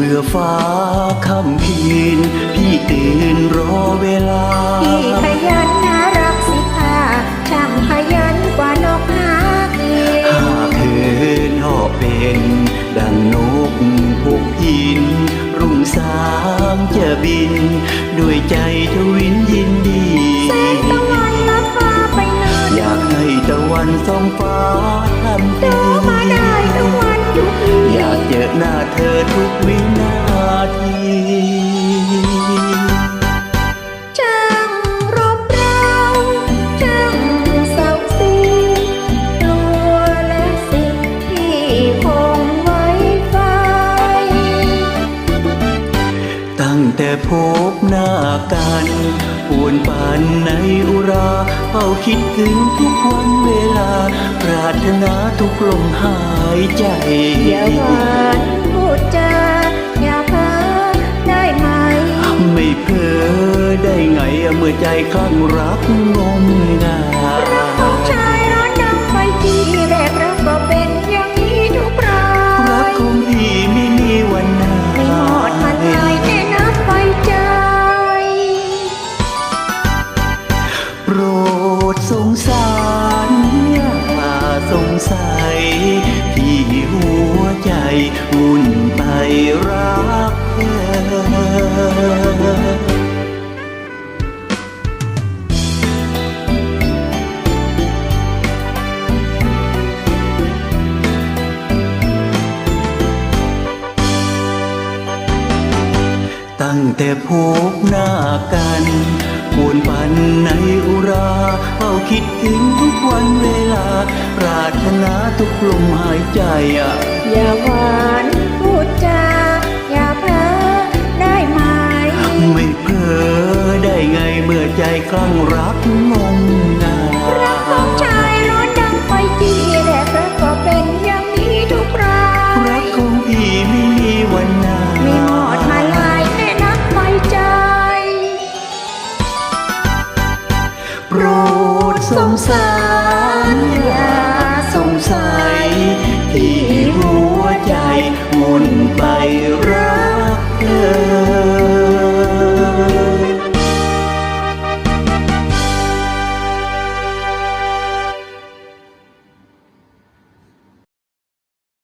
เบื่อฟ้าค่ำคืนพี่ตื่นรอเวลา พี่ขยันน่ารักสิค่ะช่างขยันกว่านกหากินหากเธอเหาะเป็น ดังนกพวกพิน รุ่งสางจะบิน ด้วยใจทวินยินดีแสงตะวันลับฟ้าไปนานอยากให้ตะวันส่องฟ้าทันดูทีมาได้ทุกวันทุกที อยากหน้าเธอทุกวินาทีช่างรบเร้าช่างเศร้าสีกลัวและสิ่งที่คงไว้ไฟตั้งแต่พบหน้ากันปวนปานในอุราเฝ้าคิดถึงทุกวันเวลาปราร ถนาทุกลมหายใจ อย่าหวานพูดจาอย่าเพ้อได้ไหม ไม่เพ้อได้ไงเมื่อใจคลั่งรักงมงาย สงสัย ที่หัวใจวุ่นไปรักเธอตั้งแต่พบหน้ากันปวนปันในอุราเฝ้า คิดถึงทุกวันเวลา ปรารถนาทุกลมหายใจอะ อย่าหวานพูดจาอย่าเพ้อได้ไหม ไม่เพ้อได้ไงเมื่อใจคลั่งรักงมงาย โปรดสงสารอย่าสงสัยที่หัวใจมุนไป